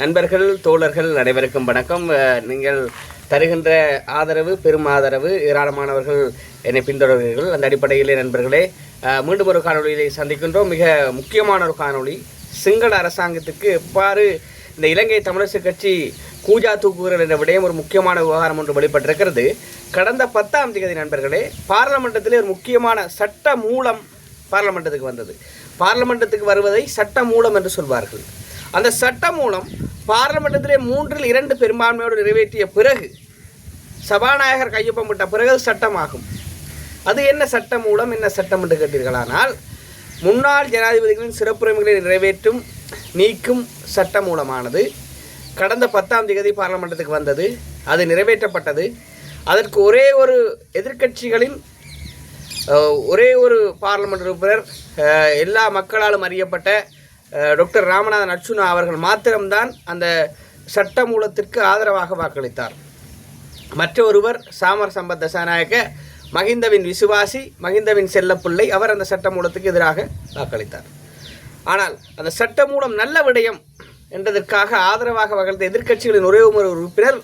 நண்பர்கள் தோழர்கள் அனைவருக்கும் வணக்கம். நீங்கள் தருகின்ற ஆதரவு பெரும் ஆதரவு ஏராளமானவர்கள் என்னை பின்தொடர்கிறீர்கள். அந்த அடிப்படையிலே நண்பர்களே மீண்டும் ஒரு காணொலியை சந்திக்கின்றோம். மிக முக்கியமான ஒரு காணொளி. சிங்கள அரசாங்கத்துக்கு எவ்வாறு இந்த இலங்கை தமிழரசு கட்சி கூஜா தூக்குகிறது என்ற விடயம் ஒரு முக்கியமான விவகாரம் ஒன்று வெளிப்பட்டிருக்கிறது. கடந்த பத்தாம் தேதி நண்பர்களே பாராளுமன்றத்திலே ஒரு முக்கியமான சட்ட மூலம் பார்லமெண்டத்துக்கு வந்தது. பார்லமெண்டத்துக்கு வருவதை சட்ட மூலம் என்று சொல்வார்கள். அந்த சட்ட மூலம் பார்லமெண்டத்திலே மூன்றில் இரண்டு பெரும்பான்மையோடு நிறைவேற்றிய பிறகு சபாநாயகர் கையொப்பமிட்ட பிறகு சட்டமாகும். அது என்ன சட்டம் மூலம் என்ன சட்டம் என்று கேட்டீர்களானால் முன்னாள் ஜனாதிபதிகளின் சிறப்புரிமைகளை நிறைவேற்றும் நீக்கும் சட்ட மூலமானது கடந்த பத்தாம் தேதி பார்லமெண்டத்துக்கு வந்தது. அது நிறைவேற்றப்பட்டது. அதற்கு ஒரே ஒரு எதிர்க்கட்சிகளின் ஒரே ஒரு பார்லமெண்ட் உறுப்பினர் எல்லா மக்களாலும் அறியப்பட்ட டாக்டர் ராமநாதன் அர்ச்சுனா அவர்கள் மாத்திரம்தான் அந்த சட்ட மூலத்திற்கு ஆதரவாக வாக்களித்தார். மற்றொருவர் சாமர் சம்பத் தசாநாயக்க மகிந்தவின் விசுவாசி மகிந்தவின் செல்லப்பிள்ளை அவர் அந்த சட்டமூலத்துக்கு எதிராக வாக்களித்தார். ஆனால் அந்த சட்டமூலம் நல்ல விடயம் என்றதற்காக ஆதரவாக வகழ்ந்த எதிர்க்கட்சிகளின் ஒரே ஒரு உறுப்பினர்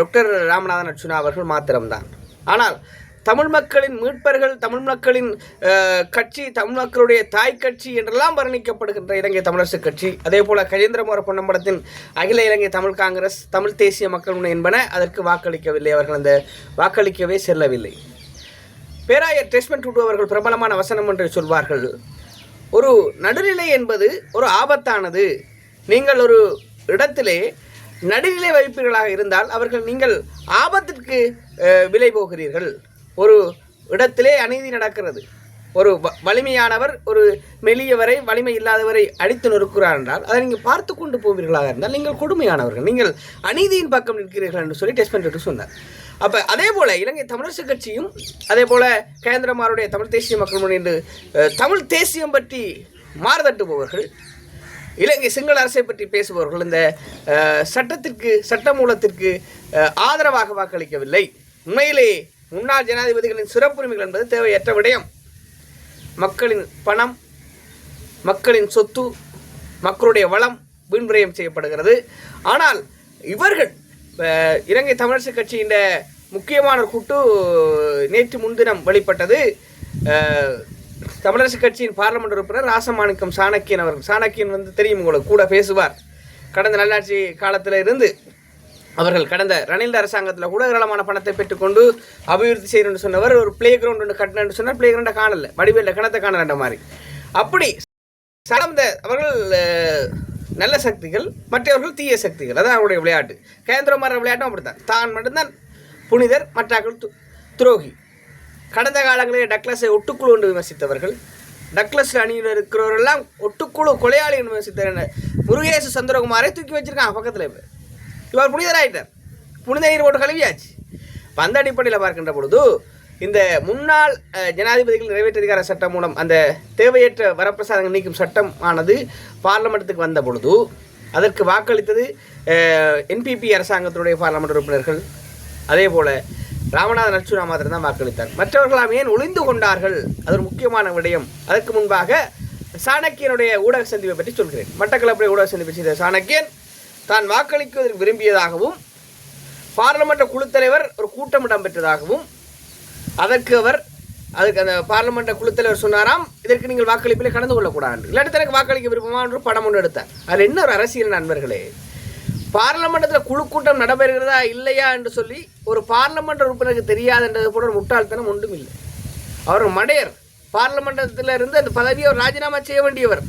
டாக்டர் ராமநாதன் அர்ச்சுனா அவர்கள் மாத்திரம்தான். ஆனால் தமிழ் மக்களின் மீட்பர்கள் தமிழ் மக்களின் கட்சி தமிழ் மக்களுடைய தாய் கட்சி என்றெல்லாம் வர்ணிக்கப்படுகின்ற இலங்கை தமிழரசு கட்சி. அதே போல கஜேந்திரமோர பொன்னம்பலத்தின் அகில இலங்கை தமிழ் காங்கிரஸ் தமிழ் தேசிய மக்கள் முன்னணி என்பன அதற்கு வாக்களிக்கவில்லை. அவர்கள் அந்த வாக்களிக்கவே செல்லவில்லை. பேராயர் டெஸ்மெண்ட் டுடு அவர்கள் பிரபலமான வசனம் என்று சொல்வார்கள். ஒரு நடுநிலை என்பது ஒரு ஆபத்தானது. நீங்கள் ஒரு இடத்திலே நடுநிலை வைப்பீர்களாக இருந்தால் அவர்கள் நீங்கள் ஆபத்திற்கு விலை போகிறீர்கள். ஒரு இடத்திலே அநீதி நடக்கிறது. ஒரு வ- வலிமையானவர் ஒரு மெலியவரை வலிமை இல்லாதவரை அடித்து நொறுக்கிறார் என்றால் அதை நீங்கள் பார்த்து கொண்டு போவீர்களாக இருந்தால் நீங்கள் கொடுமையானவர்கள் நீங்கள் அநீதியின் பக்கம் நிற்கிறீர்கள் என்று சொல்லி டெஸ்ட் பண்ணிட்டு சொன்னார். அப்போ அதே போல் இலங்கை தமிழரசு கட்சியும் அதே போல் கேந்திரமாருடைய தமிழ் தேசிய மக்கள் முன்னணி என்று தமிழ் தேசியம் பற்றி மாறுதட்டுபவர்கள் இலங்கை சிங்கள அரசை பற்றி பேசுபவர்கள் இந்த சட்டத்திற்கு சட்ட மூலத்திற்கு ஆதரவாக வாக்களிக்கவில்லை. உண்மையிலே முன்னாள் ஜனாதிபதிகளின் சிறப்புரிமைகள் என்பது தேவையற்ற விடயம். மக்களின் பணம் மக்களின் சொத்து மக்களுடைய வளம் வீண்விரயம் செய்யப்படுகிறது. ஆனால் இவர்கள் இலங்கை தமிழரசு கட்சியின் முக்கியமான ஒரு கூட்டு நேற்று முன்தினம் வெளிப்பட்டது. அஹ், தமிழரசு கட்சியின் பார்லமெண்ட் உறுப்பினர் ராசமாணிக்கம் சாணக்கியன் அவர்கள். சாணக்கியன் வந்து தெரியும் உங்களுக்கு கூட பேசுவார். கடந்த நல்லாட்சி காலத்தில் இருந்து அவர்கள் கடந்த ரணில் அரசாங்கத்தில் கூட ஏராளமான பணத்தை பெற்றுக்கொண்டு அபிவிருத்தி செய்யணும்னு சொன்னவர் ஒரு பிளே கிரவுண்ட் ஒன்று கட்டணும்னு சொன்னால் பிளே கிரவுண்டை காணல. வடிவேல கணத்தை காணலன்ற மாதிரி. அப்படி சார்ந்த அவர்கள் நல்ல சக்திகள் மற்றவர்கள் தீய சக்திகள். அதான் அவருடைய விளையாட்டு. கேந்திரமார விளையாட்டும் அப்படித்தான். தான் மட்டும்தான் புனிதர் மற்றாக்கள் து- துரோகி. கடந்த காலங்களில் டக்ளஸை ஒட்டுக்குழு என்று விமர்சித்தவர்கள் டக்ளஸ் அணியில் இருக்கிறவரெல்லாம் ஒட்டுக்குழு கொலையாளி என்று முருகேசு சந்திரகுமாரை தூக்கி வச்சிருக்காங்க பக்கத்தில் இப்போ இவர் புனிதராயிட்டார். புனித நீர் போட்டு கழுவியாச்சு. இப்ப அந்த அடிப்படையில் பார்க்கின்ற பொழுது இந்த முன்னாள் ஜனாதிபதிகள் நிறைவேற்றதிகார சட்டம் மூலம் அந்த தேவையற்ற வரப்பிரசாதங்கள் நீக்கும் சட்டம் ஆனது பார்லமெண்ட்டுக்கு வந்த பொழுது அதற்கு வாக்களித்தது என்பிபி அரசாங்கத்தினுடைய பார்லமெண்ட் உறுப்பினர்கள். அதே போல் ராமநாதன் அர்ச்சுனா மாத்திரம் தான் வாக்களித்தார். மற்றவர்களாம் ஏன் ஒளிந்து கொண்டார்கள்? அது ஒரு முக்கியமான விடயம். அதற்கு முன்பாக சாணக்கியனுடைய ஊடக சந்திப்பை பற்றி சொல்கிறேன். மட்டக்களப்புடைய ஊடக சந்திப்பை செய்த சாணக்கியன் தான் வாக்களிக்குவதற்கு விரும்பியதாகவும் பாராளுமன்ற குழுத்தலைவர் ஒரு கூட்டம் இடம்பெற்றதாகவும் அதற்கு அவர் அதுக்கு அந்த பார்லமெண்ட் குழுத்தலைவர் சொன்னாராம் இதற்கு நீங்கள் வாக்களிப்பில் கலந்து கொள்ளக்கூடாது. இல்லாட்டி தனக்கு வாக்களிக்க விருப்பமா என்று படம் ஒன்று எடுத்தார். அதில் என்ன ஒரு அரசியல் நண்பர்களே? பார்லமெண்டத்தில் குழு கூட்டம் நடைபெறுகிறதா இல்லையா என்று சொல்லி ஒரு பார்லமெண்ட் உறுப்பினருக்கு தெரியாதுன்றது போல ஒரு முட்டாள்தனம் ஒன்றும் இல்லை. அவர் மடையர். பார்லமெண்டத்தில் இருந்து அந்த பதவியை அவர் ராஜினாமா செய்ய வேண்டியவர்.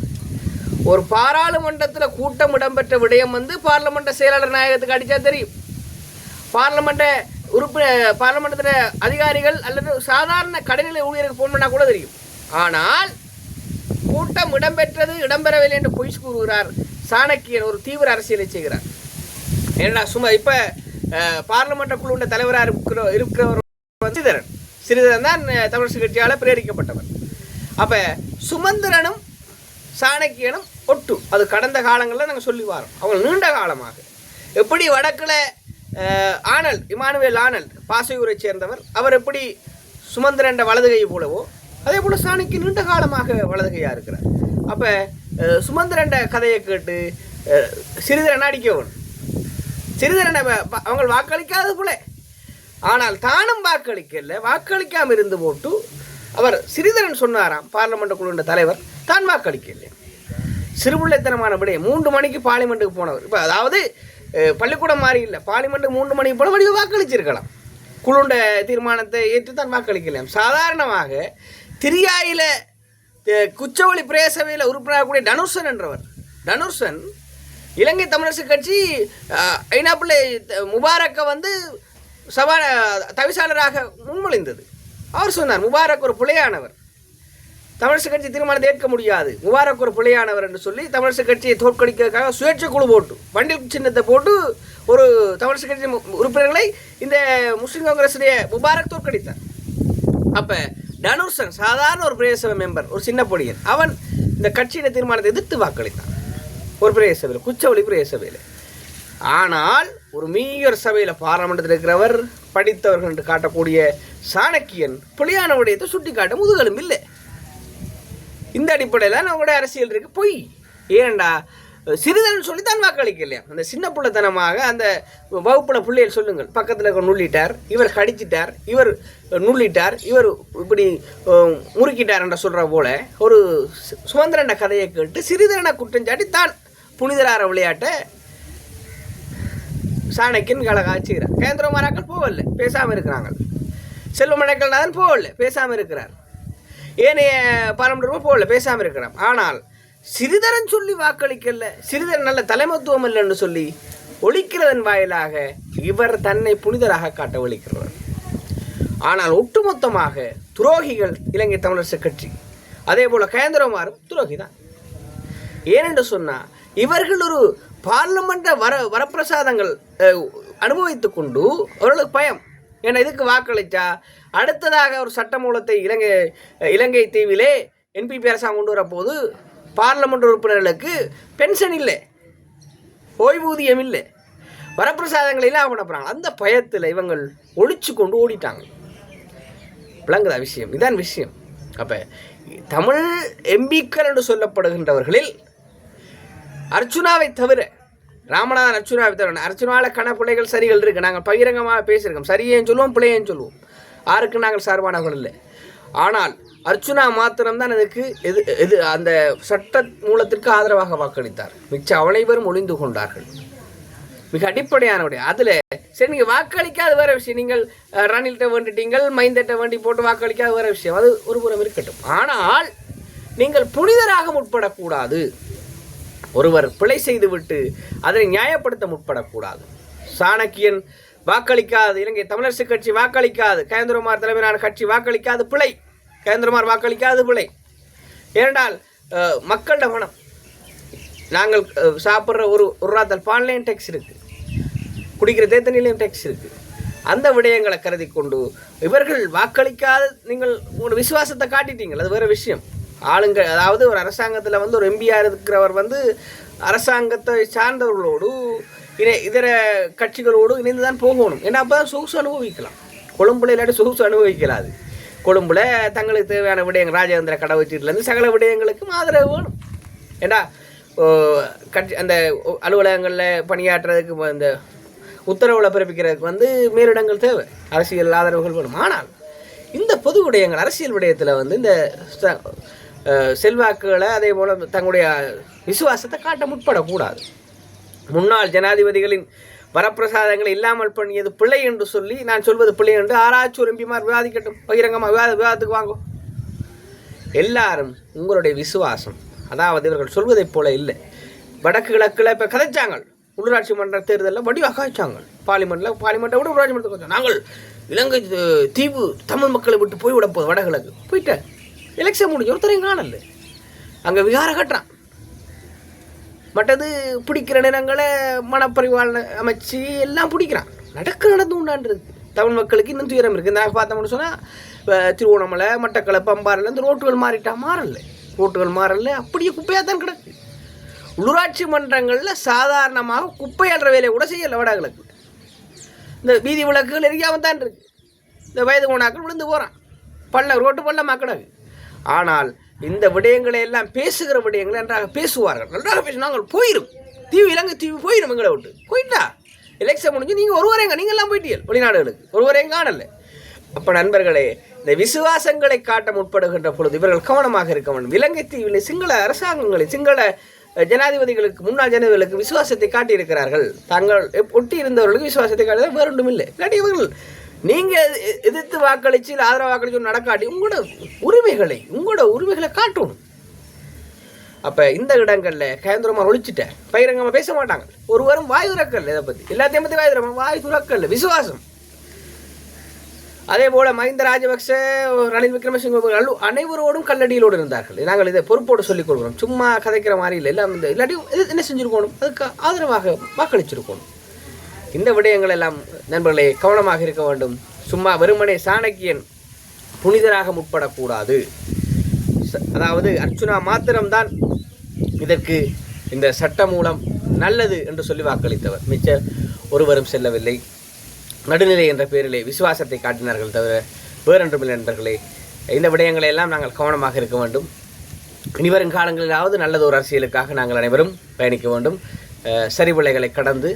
ஒரு பாராளுமன்றத்தில் கூட்டம் இடம்பெற்ற விடயம் வந்து பார்லமெண்ட் செயலாளர் நாயகத்துக்கு அடித்தா தெரியும். பார்லமெண்ட உறுப்பு பார்லமெண்டத்தில் அதிகாரிகள் அல்லது சாதாரண கடைநிலை ஊழியருக்கு ஃபோன் பண்ணால் கூட தெரியும். ஆனால் கூட்டம் இடம்பெற்றது இடம்பெறவில்லை என்று பொய் கூறுகிறார் சாணக்கியன் ஒரு தீவிர அரசியலை செய்கிறார். ஏன்னா சும்மா இப்போ பார்லமெண்ட குழுவின் தலைவராக இருக்கிற இருக்கிறவர் வந்து சிறிதரன். தான் அஹ், தமிழரசு கட்சியால் பிரேரிக்கப்பட்டவர். அப்போ சுமந்திரனும் சாணக்கியனும் ஒட்டு. அது கடந்த காலங்களில் நாங்கள் சொல்லி வரோம். அவங்க நீண்ட காலமாக. எப்படி வடக்கில் ஆனல் இமானுவேல் ஆனல் பாசையூரை சேர்ந்தவர் அவர் எப்படி சுமந்திரண்ட வலதுகை போலவோ அதே போல் சாணக்கியன் நீண்ட காலமாக வலதுகையாக இருக்கிறார். அப்போ சுமந்திரண்ட கதையை கேட்டு சிறிதரன் அடிக்கவன் சிறிதரனை அவங்க வாக்களிக்காதது போல. ஆனால் தானும் வாக்களிக்கல வாக்களிக்காமல் இருந்து போட்டு அவர் சிறிதரன் சொன்னாராம் பார்லமெண்ட் குழுவின் தலைவர் தான் வாக்களிக்கவில்லை. சிறுபிள்ளைத்தனமான விடயம் மூன்று மணிக்கு பார்லிமெண்ட்டுக்கு போனவர். இப்போ அதாவது பள்ளிக்கூடம் மாறி இல்லை. பார்லிமெண்ட்டுக்கு மூன்று மணிக்கு போன வடிவு வாக்களிச்சிருக்கலாம். குழுண்ட தீர்மானத்தை ஏற்று தான் வாக்களிக்கலாம் சாதாரணமாக திரியாயில் அஹ், குச்சவெளி பிரேசவையில் உறுப்பினராகக்கூடிய தனுஷன் என்றவர். தனுஷன் இலங்கை தமிழரசு கட்சி ஐநாப்பிள்ளை முபாரக்கை வந்து சபா தவிசாளராக முன்மொழிந்தது. அவர் சொன்னார் முபாரக் ஒரு பிழையானவர் தமிழரசு கட்சி தீர்மானத்தை ஏற்க முடியாது. முபாரக் ஒரு என்று சொல்லி தமிழரசு கட்சியை தோற்கடிக்கிறதுக்காக சுயேட்சை குழு போட்டு வண்டில் சின்னத்தை போட்டு ஒரு தமிழரசு கட்சி உறுப்பினர்களை இந்த முஸ்லிம் காங்கிரஸுடைய முபாரக் தோற்கடித்தார். அப்போ தனுஷன் சாதாரண ஒரு பிரதேச மெம்பர் ஒரு சின்ன பொடியன் அவன் இந்த கட்சியின் தீர்மானத்தை எதிர்த்து வாக்களித்தான். ஒரு பிரதேச சபையில் குச்சவழி பிரதேச சபையில். ஆனால் ஒரு மீயர் சபையில் பாராளுமன்றத்தில் இருக்கிறவர் படித்தவர்கள் என்று காட்டக்கூடிய சாணக்கியன் புலியான விடயத்தை சுட்டி காட்ட முதுகலும் இல்லை. இந்த அடிப்படையில் நம்மளுடைய அரசியல் இருக்குது பொய். ஏன்டா சிறிதன் சொல்லி தான் வாக்களிக்கலையா அந்த சின்ன பிள்ளைத்தனமாக அந்த வகுப்பில் பிள்ளைகள் சொல்லுங்கள். பக்கத்தில் இருக்க நுள்ளிட்டார் இவர் கடிச்சிட்டார் இவர் நுள்ளிட்டார் இவர் இப்படி முறுக்கிட்டார் என்ற சொல்கிற போல ஒரு சுதந்திரன கதையை கேட்டு சிறிதரன குற்றஞ்சாட்டி தான் புனிதரார விளையாட்டை சாணக்கின் கலகாச்சுகிறார் கேந்திரமாராக்கள் போகல பேசாமல் இருக்கிறாங்க. செல்வமணக்கல்நாதன் போகல பேசாமல் இருக்கிறார். ஏனைய பாராளுமன்றமும் போகல பேசாமல் இருக்கிறோம் ஆனால் சிறிதரன் சொல்லி வாக்களிக்கல சிறிதரன் நல்ல தலைமத்துவம் இல்லைன்னு சொல்லி ஒழிக்கிறதன் வாயிலாக இவர் தன்னை புனிதராக காட்ட ஒழிக்கிறார். ஆனால் ஒட்டுமொத்தமாக துரோகிகள் இலங்கை தமிழரசு கட்சி அதே போல கேந்திரமாரும் துரோகி தான் ஏனென்று சொன்னால் இவர்கள் ஒரு பார்லமெண்ட வர வரப்பிரசாதங்கள் அனுபவித்து கொண்டு அவர்களுக்கு பயம். ஏன்னா இதுக்கு வாக்களித்தா அடுத்ததாக ஒரு சட்டமூலத்தை இலங்கை இலங்கை தீவிலே என்பிபி அரசாங்கம் கொண்டு வரப்போது பார்லமெண்ட் உறுப்பினர்களுக்கு பென்ஷன் இல்லை. ஓய்வூதியம் இல்லை. வரப்பிரசாதங்களை எல்லாம் பண்ணப்படுறாங்க அந்த பயத்தில் இவங்கள் ஒழிச்சு கொண்டு ஓடிட்டாங்க. விளங்குதா விஷயம்? இதான் விஷயம். அப்போ தமிழ் எம்பிக்கள் என்று சொல்லப்படுகின்றவர்களில் அர்ச்சுனாவை தவிர ராமநாதன் அர்ச்சுனாவை தவிர அர்ச்சுனாவில் கணப்பிள்ளைகள் சரிகள் இருக்குது நாங்கள் பகிரங்கமாக பேசியிருக்கோம். சரியேன்னு சொல்லுவோம் பிள்ளையேன்னு சொல்லுவோம் யாருக்கு நாங்கள் சார்பானவர்கள் இல்லை. ஆனால் அர்ச்சுனா மாத்திரம்தான் இதுக்கு எது எது அந்த சட்ட மூலத்திற்கு ஆதரவாக வாக்களித்தார். மிச்ச அனைவரும் ஒளிந்து கொண்டார்கள். மிக அடிப்படையான அதில் சரி நீங்கள் வாக்களிக்காத வேற விஷயம். நீங்கள் ரணில்கிட்ட வேண்டிட்டீங்கள் மைந்தட்ட வேண்டி போட்டு வாக்களிக்காத வேற விஷயம். அது ஒரு புறம் இருக்கட்டும். ஆனால் நீங்கள் புனிதராக முற்படக்கூடாது ஒருவர் பிழை செய்துவிட்டு அதனை நியாயப்படுத்த முற்படக்கூடாது. சாணக்கியன் வாக்களிக்காது இலங்கை தமிழரசு கட்சி வாக்களிக்காது கயந்திரமார் தலைமையிலான கட்சி வாக்களிக்காது பிழை. கேந்திரமார் வாக்களிக்காது பிழை. ஏனென்றால் மக்களிட பணம் நாங்கள் சாப்பிட்ற ஒரு ஒரு ராத்தல் பான்லையும் டேக்ஸ் இருக்குது குடிக்கிற தேத்தனிலையும் டேக்ஸ் இருக்குது அந்த விடயங்களை கருதி கொண்டு இவர்கள் வாக்களிக்காத. நீங்கள் உங்களோட விசுவாசத்தை காட்டிட்டீங்கள். அது வேறு விஷயம். ஆளுங்க அதாவது ஒரு அரசாங்கத்தில் வந்து ஒரு எம்பியாக இருக்கிறவர் வந்து அரசாங்கத்தை சார்ந்தவர்களோடு இணை இதர கட்சிகளோடு இணைந்து தான் போகணும். ஏன்னா அப்போ தான் சொகுசு அனுபவிக்கலாம். கொழும்புல இல்லாட்டி சொகுசு அனுபவிக்கலாது. கொழும்புல தங்களுக்கு தேவையான விடயங்கள் ராஜேந்திர கடவுச்சீட்டிலேருந்து சகல விடயங்களுக்கும் ஆதரவு வேணும். ஏண்டா ஓ, கட்சி அந்த அலுவலகங்களில் பணியாற்றுறதுக்கு அந்த உத்தரவுகளை பிறப்பிக்கிறதுக்கு வந்து மேலிடங்கள் தேவை. அரசியல் ஆதரவுகள் வேணும். ஆனால் இந்த பொது விடயங்கள் அரசியல் விடயத்தில் வந்து இந்த செல்வாக்குகளை அதே போல் தங்களுடைய விசுவாசத்தை காட்ட முற்படக்கூடாது. முன்னாள் ஜனாதிபதிகளின் வரப்பிரசாதங்களை இல்லாமல் பண்ணியது பிள்ளை என்று சொல்லி நான் சொல்வது பிள்ளை என்று ஆராய்ச்சி ஒரு எம்பிமார் விவாதிக்கட்டும். பகிரங்கமாக விவாத விவாதத்துக்கு வாங்கும் எல்லாரும் உங்களுடைய விசுவாசம் அதாவது இவர்கள் சொல்வதைப் போல இல்லை. வடக்கு கிழக்கில் இப்போ கதைச்சாங்க உள்ளூராட்சி மன்ற தேர்தலில் வடிவாக காய்ச்சாங்க பார்லிமெண்ட்டில் பார்லிமெண்ட்டை விட உள்ளாட்சி மன்றத்தை நாங்கள் இலங்கை தீவு தமிழ் மக்களை விட்டு போய் விட போதும் வடகிழக்கு. போயிட்டேன் எலெக்ஷன் முடிஞ்ச ஒருத்தரையும் காணல அங்கே விகார கட்டுறான். மற்றது பிடிக்கிற நிறங்களை மனப்பரிவாளனை அமைச்சு எல்லாம் பிடிக்கிறான். நடக்க நடந்து உண்டான்றது. தமிழ் மக்களுக்கு இன்னும் துயரம் இருக்குது இந்த பார்த்தோம்னு சொன்னால் திருவோணமலை மட்டக்களை பம்பாரில் இந்த ரோட்டுகள் மாறிட்டா மாறல. ரோட்டுகள் மாறல. அப்படியே குப்பையாக தான் கிடக்கு. உள்ளூராட்சி மன்றங்களில் சாதாரணமாக குப்பை அல்ற வேலையை கூட செய்யலை வடகிழக்கு. இந்த வீதி விளக்குகள் எரியாமல் தான் இருக்குது இந்த வயது கோணாக்கள் விழுந்து போகிறான் பள்ள ரோட்டு பள்ளமாக கிடக்கு. ஆனால் இந்த விடயங்களை எல்லாம் பேசுகிற விடயங்களை நன்றாக பேசுவார்கள். நன்றாக பேசி நாங்கள் போயிடும் தீவு இலங்கை தீவு போயிடும் எங்களை விட்டு. போயிட்டா? எலெக்ஷன் முடிஞ்சு நீங்கள் ஒருவரேங்க நீங்கள்லாம் போயிட்டீர்கள். வெளிநாடுகளுக்கு. ஒருவரையும் காணலை. அப்போ நண்பர்களே இந்த விசுவாசங்களை காட்ட முற்படுகின்ற பொழுது இவர்கள் கவனமாக இருக்க வேண்டும். இலங்கை தீவில் சிங்கள அரசாங்கங்களை சிங்கள ஜனாதிபதிகளுக்கு முன்னாள் ஜனாதிபதிகளுக்கு விசுவாசத்தை காட்டியிருக்கிறார்கள். தாங்கள் ஒட்டி இருந்தவர்களுக்கு விசுவாசத்தை காட்டுறது வேறு ஒன்றும் இல்லை இல்லாட்டி இவர்கள் நீங்கள் எதிர்த்து வாக்களிச்சு இல்லை ஆதரவு வாக்களிச்சு நடக்காட்டி உங்களோட உரிமைகளை உங்களோட உரிமைகளை காட்டணும். அப்போ இந்த இடங்களில் கேந்திரமாக ஒழிச்சிட்டார். பயிரங்கமாக பேச மாட்டாங்க. ஒருவரும் வாய் துறக்கல் இதை பற்றி எல்லாத்தையும் பற்றி வாய் துறமா வாய் துறக்கல் விசுவாசம். அதே போல் மஹிந்த ராஜபக்ச ரணில் விக்ரமசிங்க அனைவரோடும் கல்லடியிலோடு இருந்தார்கள். நாங்கள் இதை பொறுப்போடு சொல்லிக் கொள்கிறோம். சும்மா கதைக்கிற மாதிரி இல்லை. எல்லாம் இந்த இல்லாட்டி இது என்ன செஞ்சுருக்கணும்? அதுக்கு ஆதரவாக வாக்களிச்சிருக்கணும். இந்த விடயங்கள் எல்லாம் நண்பர்களே கவனமாக இருக்க வேண்டும். சும்மா வெறுமனே சாணக்கியன் புனிதராக முற்படக்கூடாது. அதாவது அர்ச்சுனா மாத்திரம்தான் இதற்கு இந்த சட்டம் மூலம் நல்லது என்று சொல்லி வாக்களித்தவர். மிச்ச ஒருவரும் செல்லவில்லை. நடுநிலை என்ற பெயரிலே விசுவாசத்தை காட்டினார்கள் தவிர வேறென்றுமில்லை நண்பர்களே. இந்த விடயங்களை எல்லாம் நாங்கள் கவனமாக இருக்க வேண்டும். இனிவரும் காலங்களிலாவது நல்லது ஒரு அரசியலுக்காக நாங்கள் அனைவரும் பயணிக்க வேண்டும். சரிவிலைகளை கடந்து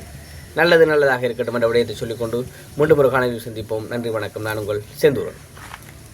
நல்லது நல்லதாக இருக்கட்டும் என்ற விடயத்தை சொல்லிக்கொண்டு மீண்டும் ஒரு காணொலியில் சந்திப்போம். நன்றி வணக்கம். நான் உங்கள் செந்தூரன்.